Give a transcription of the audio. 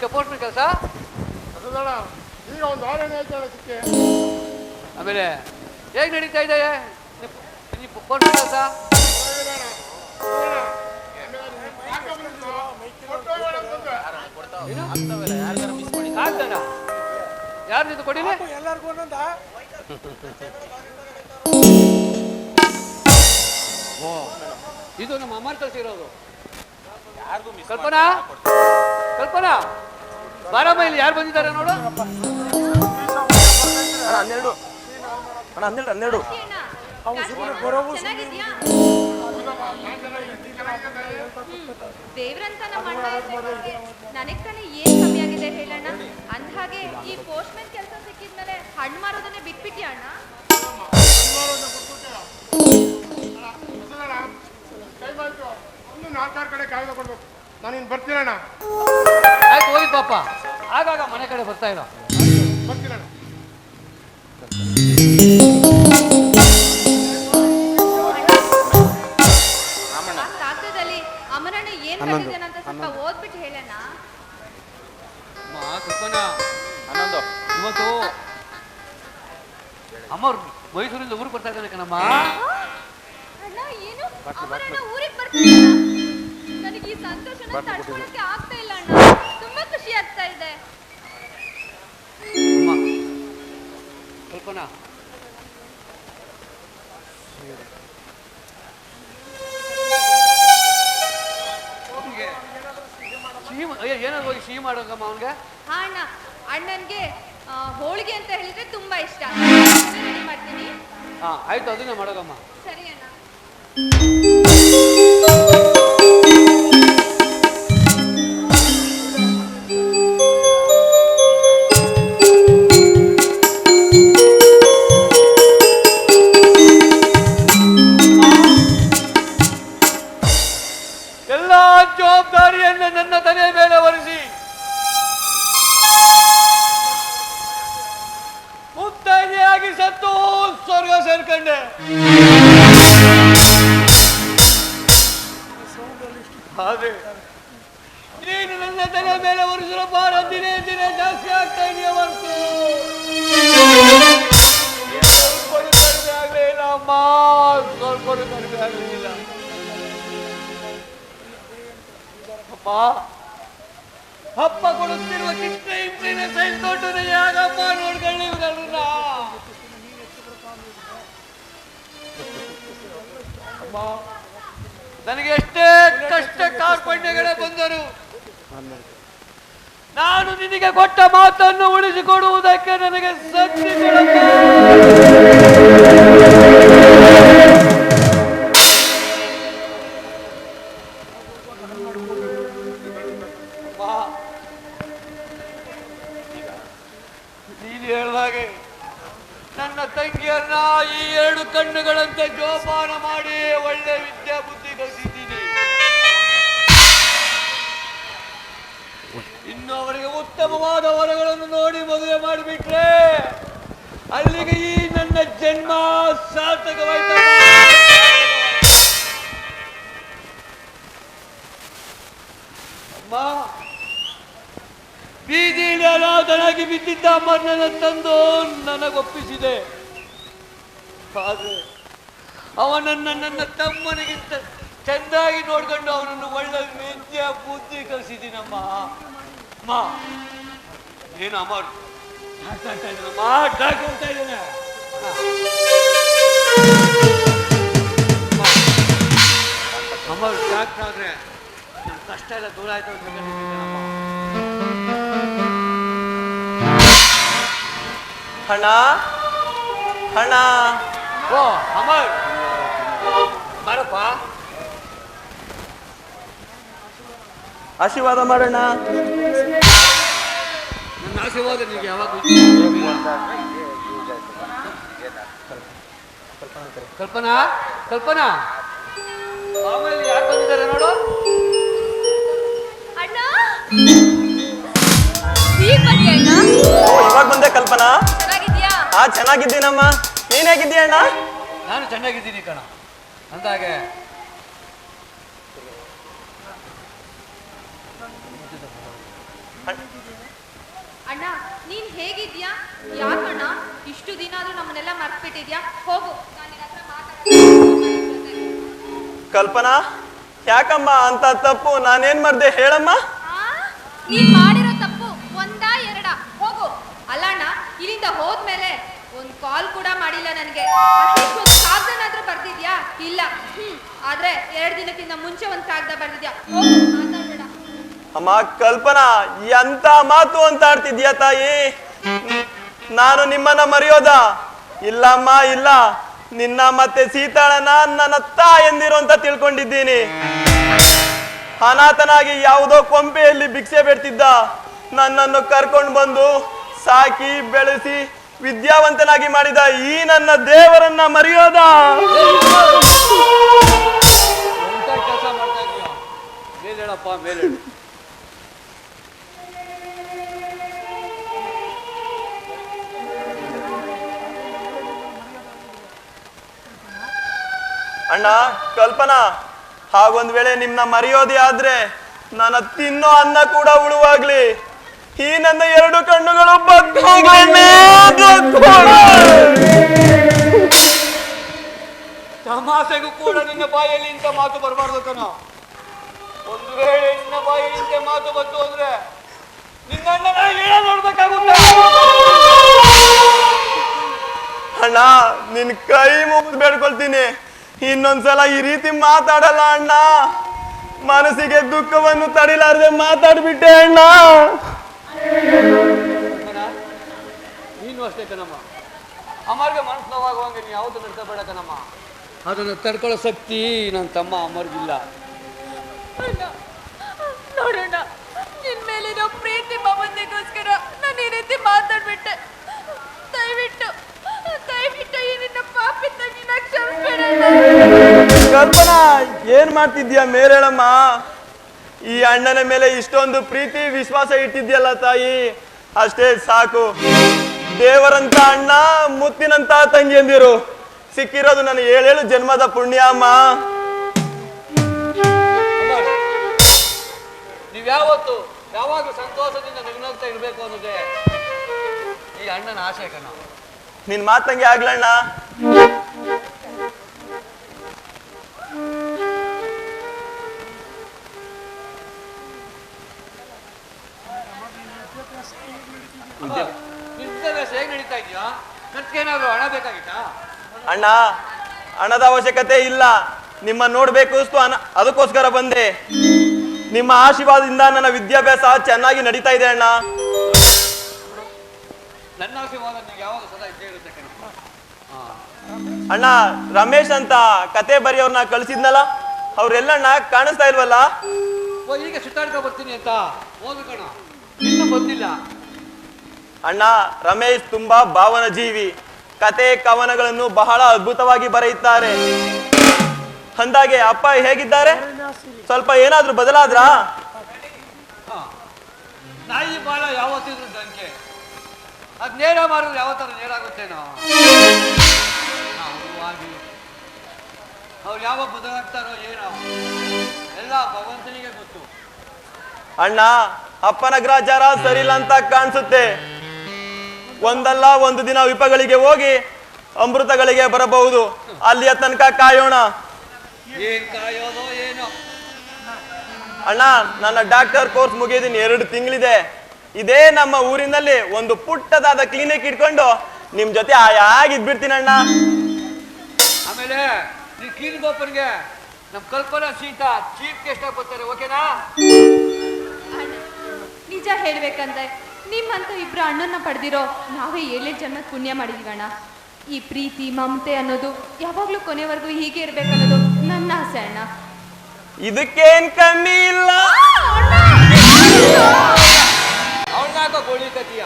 ನಿಮ್ಗೆ ಪೋಸ್ಟ್ಮನ್ ಕೆಲಸ? ಈಗ ಒಂದು ವಾರ ಸಿಕ್ಕಿ ಆಮೇಲೆ ಹೇಗೆ ನಡೀತಾ ಇದೆ? ಪೋಸ್ಟ್ಮನ್ ಕೆಲಸ? ಆಗ್ತಾನ? ಯಾರು ನಿಂತು ಕೊಡಿ? ಎಲ್ಲರಿಗೂ ಒಂದೊಂದ. ಓ ಇದು ನಮ್ಮ ಅಮ್ಮನ ಕಲ್ಸಿರೋದು ಕಲ್ಪನಾ? ಕಲ್ಪನಾ? ಬಾರಮ್ಮ ಇಲ್ಲಿ ಯಾರು ಬಂದಿದ್ದಾರೆ ನೋಡು? ಅಣ್ಣ ಹನ್ನೆರಡು. ಅಣ್ಣ ಹನ್ನೆರಡು ಹನ್ನೆರಡು. ದೇವ್ರಂತ ನಮ್ಮ ಅಣ್ಣ ನನಗ್ ತಾನೇ ಏನ್ ಕಮ್ಮಿ ಆಗಿದೆ ಹೇಳಣ್ಣ? ಅಂದ್ಹಾಗೆ ಈ ಪೋಸ್ಟ್ ಮ್ಯಾನ್ ಕೆಲಸ ಸಿಕ್ಕಿದ್ಮೇಲೆ ಹಣ್ಣು ಮಾರೋದನ್ನೇ ಬಿಟ್ಬಿಟ್ಟಿ ಅಣ್ಣ? ನಾಲ್ಕಾರು ಕಡೆ ಕಾಯ್ದು ಕೊಡ್ಬೇಕು. ನಾನು ಇನ್ನು ಬರ್ತೀನಣ್ಣ. ಆಯ್ತು ಹೋಗಿದ್ ಪಾಪ? ಆಗಾಗ ಮನೆ ಕಡೆ ಬರ್ತಾ ಇರೋ. ಕಾಗದದಲ್ಲಿ ಅಮರಣ್ಣ ಏನ್ ಅಂತ ಸ್ವಲ್ಪ ಓದ್ಬಿಟ್ಟು ಹೇಳಣ್ಣ. ಅಮ್ಮ ಹನ್ನೊಂದು. ಇವತ್ತು ಮೈಸೂರಿಂದ ಊರಿಗೆ ಬರ್ತಾ ಇದ್ದಾನೆ ಕಣಮ್ಮ. ಅಣ್ಣ ಏನು? ಅಮರಣ್ಣ ಊರಿಗೆ ನನಗೆ ಈ ಸಂತೋಷನ ತಡ್ಕೊಳಕ್ಕೆ ಆಗ್ತಾ ಖುಷಿ ಆಗ್ತಾ ಇದೆ. ಕಲ್ಪನಾ. ಏನಾದ್ರು ಹೋಗಿ ಸಿಹಿ ಮಾಡೋಕಮ್ಮ ಅವನಿಗೆ? ಹಾ ಅಣ್ಣ ಅಣ್ಣನ್ಗೆ ಹೋಳಿಗೆ ಅಂತ ಹೇಳಿದ್ರೆ ತುಂಬಾ ಇಷ್ಟ. ಮಾಡ್ತೀನಿ. ಹಾ ಆಯ್ತು ಅದನ್ನೇ ಮಾಡೋಕಮ್ಮ. ಸರಿ ಅಣ್ಣ. ಜವಾಬ್ದಾರಿಯನ್ನು ನನ್ನ ತಲೆ ಮೇಲೆ ಹೊರಿಸಿ ಮುತ್ತೈದೆಯಾಗಿ ಸತ್ತು ಸ್ವರ್ಗ ಸೇರ್ಕೊಂಡೆ. ನೀನು ನನ್ನ ತಲೆ ಮೇಲೆ ಹೊರಿಸಿರೋ ಭಾರ ದಿನೇ ದಿನೇ ಜಾಸ್ತಿ ಆಗ್ತಾ ಇದೆಯಾ ಹೊರತು ಕಡಿಮೆ ಆಗಲೇ ಇಲ್ಲ, ಅಮ್ಮ. ಸ್ವಲ್ಪ ಕಡಿಮೆ ಆಗಲಿಲ್ಲ ಅಪ್ಪ. ಅಪ್ಪ ಕೊಡುತ್ತಿರುವ ಚಿಕ್ಕ ಸೈನ್ ಸಹಿಸ್ಕೊಂಡು ಯಾಗಪ್ಪ ನೋಡ್ಕೊಳ್ಳಿ ಇವರನ್ನ ಅಮ್ಮ, ನನಗೆ ಎಷ್ಟೇ ಕಷ್ಟ ಕಾರ್ಪಣ್ಯಗಳೇ ಬಂದರು ನಾನು ನಿನಗೆ ಕೊಟ್ಟ ಮಾತನ್ನು ಉಳಿಸಿಕೊಡುವುದಕ್ಕೆ ನನಗೆ ಶಕ್ತಿ ಉತ್ತಮವಾದ ವರಗಳನ್ನು ನೋಡಿ ಮದುವೆ ಮಾಡಿಬಿಟ್ರೆ ಅಲ್ಲಿಗೆ ಈ ನನ್ನ ಜನ್ಮ ಸಾರ್ಥಕವಾಯ್ತು ಬೀದಿಯಲ್ಲಿ ಅನಾಥನಾಗಿ ಬಿದ್ದಿದ್ದ ಅಮ್ಮನನ್ನ ತಂದು ನನಗೊಪ್ಪಿಸಿದೆ. ಅವನನ್ನ ನನ್ನ ತಮ್ಮನಿಗಿಂತ ಚೆಂದಾಗಿ ನೋಡ್ಕೊಂಡು ಅವನನ್ನು ಒಳ್ಳೆ ವಿದ್ಯೆ ಬುದ್ಧಿ ಕಲಿಸಿದ್ದೀನಮ್ಮ. ಅಮ್ಮ. ಏನು ಅಮ್ಮ? ಡಾಕ್ಟರ್ ಅಂತ ಇದ್ದೀನಮ್ಮ ಡಾಕ್ ಅಂತ ಇದ್ದೇನೆ ಅಮರ್ ಡಾಕ್ಟರ್ ಆದ್ರೆ ನನ್ನ ಕಷ್ಟ ಎಲ್ಲ ದೂರ ಆಯ್ತು ಅಂತ ಹೇಳಿದ್ದೀನಮ್ಮ ಹಣ? ಹಣ? ಓ ಅಮರ್ ಬಾರಪ್ಪ ಆಶೀರ್ವಾದ ಮಾಡೋಣ. ಆಶೀರ್ವಾದ ನಿಮಗೆ ಯಾವಾಗ ಕಲ್ಪನಾ ಕಲ್ಪನಾ. ಆಮೇಲೆ ಯಾರು ಬಂದಿದ್ದಾರೆ ನೋಡು. ಇವಾಗ ಬಂದೆ ಕಲ್ಪನಾ? ಹಾ ಆ ಚೆನ್ನಾಗಿದ್ದೀನಮ್ಮ. ನೀನ್ ಹೇಗಿದ್ದೀಯ ಅಣ್ಣ? ನಾನು ಚೆನ್ನಾಗಿದ್ದೀನಿ ಕಣ. ಅಂದಾಗೆ. ಅಣ್ಣ ನೀನ್ ಹೇಗಿದ್ಯಾ? ಯಾಕಣ್ಣ ಇಷ್ಟು ದಿನ ಆದ್ರೂ ನಮ್ಮನ್ನೆಲ್ಲ ಮರ್ತ್ಬಿಟ್ಟಿದ್ಯಾ? ಹೋಗು. ನಾನು ನಿನ್ನ ಹತ್ರ ಮಾತಾಡ್ತೀನಿ. ಕಲ್ಪನಾ ಯಾಕಮ್ಮ ಅಂತ ತಪ್ಪು? ನಾನೇನ್ ಮಾಡ್ದೆ ಹೇಳಮ್ಮ. ಆ? ನೀನ್ ಮಾಡಿರೋ ತಪ್ಪು ಒಂದಾ ಎರಡ? ಹೋಗು. ಅಲ್ಲಣ್ಣ ಇಲ್ಲಿಂದ ಹೋದ್ಮೇಲೆ ಒಂದ್ ಕಾಲ್ ಕೂಡ ಮಾಡಿಲ್ಲ ನನಗೆ. ಒಂದು ಕಾಗ್ದನಾದ್ರೂ ಬರ್ದಿದ್ಯಾ? ಇಲ್ಲ. ಹ್ಮ್ ಆದ್ರೆ ಎರಡ್ ದಿನಕ್ಕಿಂತ ಮುಂಚೆ ಒಂದ್ ಕಾಗ್ದ ಬರ್ದಿದ್ಯಾ? ಹೋಗು. ಅಮ್ಮ, ಕಲ್ಪನಾ, ಎಂತ ಮಾತು ಅಂತ ಆಡ್ತಿದ್ಯಾ ತಾಯಿ? ನಾನು ನಿಮ್ಮನ್ನ ಮರೆಯೋದ? ಇಲ್ಲಮ್ಮ, ಇಲ್ಲ. ನಿನ್ನ ಮತ್ತೆ ಸೀತಾಳನ ನನ್ನ ತಾಯಂದಿರು ಅಂತ ತಿಳ್ಕೊಂಡಿದ್ದೀನಿ. ಅನಾಥನಾಗಿ ಯಾವುದೋ ಕೊಂಪೆಯಲ್ಲಿ ಭಿಕ್ಷೆ ಬಿಡ್ತಿದ್ದ. ನನ್ನನ್ನು ಕರ್ಕೊಂಡು ಬಂದು ಸಾಕಿ, ಬೆಳೆಸಿ, ವಿದ್ಯಾವಂತನಾಗಿ ಮಾಡಿದ ಈ ನನ್ನ ದೇವರನ್ನ ಮರೆಯೋದ? ಮೇಲೇಳಪ್ಪ ಕೆಲಸ ಅಣ್ಣ ಕಲ್ಪನಾ ಹಾಗೊಂದ್ ವೇಳೆ ನಿಮ್ನ ಮರೆಯೋದೇ ಆದ್ರೆ ನನ್ನ ತಿನ್ನೋ ಅನ್ನ ಕೂಡ ಉಳುವಾಗ್ಲಿ. ಈ ನನ್ನ ಎರಡು ಕಣ್ಣುಗಳು ತಮಾಸೆಗೂ ಕೂಡ ನಿನ್ನ ಬಾಯಲ್ಲಿ ಇಂಥ ಮಾತು ಬರಬಾರ್ದು ಕಣ. ಒಂದು ವೇಳೆ ನಿನ್ನ ಬಾಯಲ್ಲಿ ಇಂಥ ಮಾತು ಬಂತು ಅಂದ್ರೆ ನಿನ್ನ ಅಣ್ಣನ ಏನ ನೋಡ್ಬೇಕಾಗುತ್ತೆ. ಅಣ್ಣ ನಿನ್ ಕೈ ಮುಗಿದು ಬೇಡ್ಕೊಳ್ತೀನಿ. ಇನ್ನೊಂದ್ಸಲ ಈ ರೀತಿ ಮಾತಾಡಲ್ಲ ಅಣ್ಣ. ಮನಸ್ಸಿಗೆ ದುಃಖವನ್ನು ತಡಿಲಾರದೆ ಮಾತಾಡ್ಬಿಟ್ಟೆ ಅಣ್ಣ. ನೀನು ಅಷ್ಟೇ ಕಣಮ್ಮ. ಅಮರ್ಗೆ ಮನಸ್ಸು ನೋವಾಗುವಂಗೆ ನೀ ಯಾವುದು ನಡ್ಕೋಬೇಡ ಕಣಮ್ಮ. ಅದನ್ನು ತಡ್ಕೊಳ್ಳೋ ಶಕ್ತಿ ನನ್ನ ತಮ್ಮ ಅಮರ್ಗಿಲ್ಲ. ಅಣ್ಣ ನೋಡೋಣ ನಿನ್ ಮೇಲಿರೋ ಪ್ರೀತಿ ಮಮತೆಗೋಸ್ಕರ ನಾನು ಈ ರೀತಿ ಮಾತಾಡ್ಬಿಟ್ಟೆ. ದಯವಿಟ್ಟು ಏನ್ ಮಾಡ್ತಿದ್ಯಾ ಮೇರೇಳಮ್ಮ? ಈ ಅಣ್ಣನ ಮೇಲೆ ಇಷ್ಟೊಂದು ಪ್ರೀತಿ ವಿಶ್ವಾಸ ಇಟ್ಟಿದ್ಯಲ್ಲ ತಾಯಿ. ಅಷ್ಟೇ ಸಾಕು. ದೇವರಂತ ಅಣ್ಣ ಮುತ್ತಿನಂತ ತಂಗಿ ತಂಗಿಯಂದಿರು ಸಿಕ್ಕಿರೋದು ನನ್ನ ಏಳೇಳು ಜನ್ಮದ ಪುಣ್ಯ ಅಮ್ಮ. ನೀವ್ಯಾವತ್ತು ನೀವು ಯಾವತ್ತು ಯಾವಾಗಲೂ ಸಂತೋಷದಿಂದ ನಗ್ನಗ್ತಾ ಇರಬೇಕು ಅನ್ನೋದೇ ಈ ಅಣ್ಣನ ಆಶಯ ಕಣ. ನಿನ್ ಮಾತಂಗೆ ಆಗ್ಲಣ್ಣ. ವಿದ್ಯಾಭ್ಯಾಸ ಹೇಗೆ ನಡೀತಾ ಇದೆಯಾ? ಖರ್ಚಿಗೇನಾದ್ರು ಹಣ ಬೇಕಾಗಿತ್ತಾ? ಅಣ್ಣ ಹಣದ ಅವಶ್ಯಕತೆ ಇಲ್ಲ. ನಿಮ್ಮ ನೋಡ್ಬೇಕು ಅಷ್ಟು ಅನ ಅದಕ್ಕೋಸ್ಕರ ಬಂದೆ. ನಿಮ್ಮ ಆಶೀರ್ವಾದದಿಂದ ನನ್ನ ವಿದ್ಯಾಭ್ಯಾಸ ಚೆನ್ನಾಗಿ ನಡೀತಾ ಇದೆ ಅಣ್ಣ. ನನ್ನ ಆಶೀರ್ವಾದ ನಿನಗೆ ಯಾವಾಗ ಸದಾ ಇದ್ದೇ ಇರುತ್ತೆ ಅಣ್ಣ ರಮೇಶ್ ಅಂತ ಕತೆ ಬರೆಯವ್ರನ್ನ ಕಳಿಸಿದ್ನಲ್ಲ? ಅವ್ರೆಲ್ಲಣ್ಣ ಕಾಣಿಸ್ತಾ ಇಲ್ವಲ್ಲ? ಓ ಈಗ ಸುತ್ತಾಡ್ಕೊ ಬರ್ತೀನಿ ಅಂತ. ಕಣ. ಇನ್ನೂ ಬಂದಿಲ್ಲ ಅಣ್ಣ ರಮೇಶ್ ತುಂಬಾ ಭಾವನ ಜೀವಿ ಕತೆ ಕವನಗಳನ್ನು ಬಹಳ ಅದ್ಭುತವಾಗಿ ಬರೆಯುತ್ತಾರೆ. ಅಂದಾಗೆ ಅಪ್ಪ ಹೇಗಿದ್ದಾರೆ? ಸ್ವಲ್ಪ ಏನಾದ್ರೂ ಬದಲಾದ್ರಾ? ತಾಯಿ ನಾಯಿ ಬಾಳ ಯಾವತ್ತಿದ್ರು ಸಂಖ್ಯೆ ಅದ್ ನೇರ ಮಾಡಿದ್ರೆ ಯಾವತ್ತಾರ ನೇರ ಆಗಿ ಅವ್ರು ಯಾವ ಬದಲಾಗ್ತಾರೋ ಏನೋ. ಎಲ್ಲ ಭಗವಂತನಿಗೆ ಗೊತ್ತು. ಅಣ್ಣ ಅಪ್ಪನ ಗ್ರಾಚಾರ ಸರಿಯಿಲ್ಲ ಅಂತ ಕಾಣಿಸುತ್ತೆ. ಒಂದಲ್ಲ ಒಂದು ದಿನ ವಿಪಗಳಿಗೆ ಹೋಗಿ ಅಮೃತಗಳಿಗೆ ಬರಬಹುದು. ಅಲ್ಲಿಯ ತನಕ ಕಾಯೋಣ. ಏನ್ ಕಾಯೋದೋ ಏನೋ. ಅಣ್ಣ ನನ್ನ ಡಾಕ್ಟರ್ ಕೋರ್ಸ್ ಮುಗಿದೀನಿ ಎರಡು ತಿಂಗಳಿದೆ. ಇದೇ ನಮ್ಮ ಊರಿನಲ್ಲಿ ಒಂದು ಪುಟ್ಟದಾದ ಕ್ಲಿನಿಕ್ ಇಟ್ಕೊಂಡು ನಿಮ್ ಜೊತೆ ಆಯಾಗಿದ್ಬಿಡ್ತೀನಿ ಅಣ್ಣ. ಆಮೇಲೆ ನೀ ಕೀಲ್ ನಮ್ಮ ನಮ್ ಕಲ್ಪನಾ ಸೀತಾ ಚೀಫ್ ಗೆಸ್ಟ್ ಆಗಿ ಬರ್ತಾರೆ ಓಕೆನಾ? ಹೇಳ್ಬೇಕಂದ್ರೆ ನಿಮ್ಮಂತೂ ಇಬ್ರು ಅಣ್ಣನ ಪಡೆದಿರೋ ನಾವೇ ಏಳೇ ಜನ ಪುಣ್ಯ ಮಾಡಿದೀವಣ್ಣ ಈ ಪ್ರೀತಿ ಮಮತೆ ಅನ್ನೋದು ಯಾವಾಗ್ಲೂ ಕೊನೆವರೆಗೂ ಹೀಗೆ ಇರ್ಬೇಕನ್ನೋದು ನನ್ನ ಆಸೆ ಅಣ್ಣ. ಇದಕ್ಕೇನ್ ಕಮ್ಮಿ ಇಲ್ಲ. ಅವಳನ್ನ ಗೋಳಿ ಕತಿಯ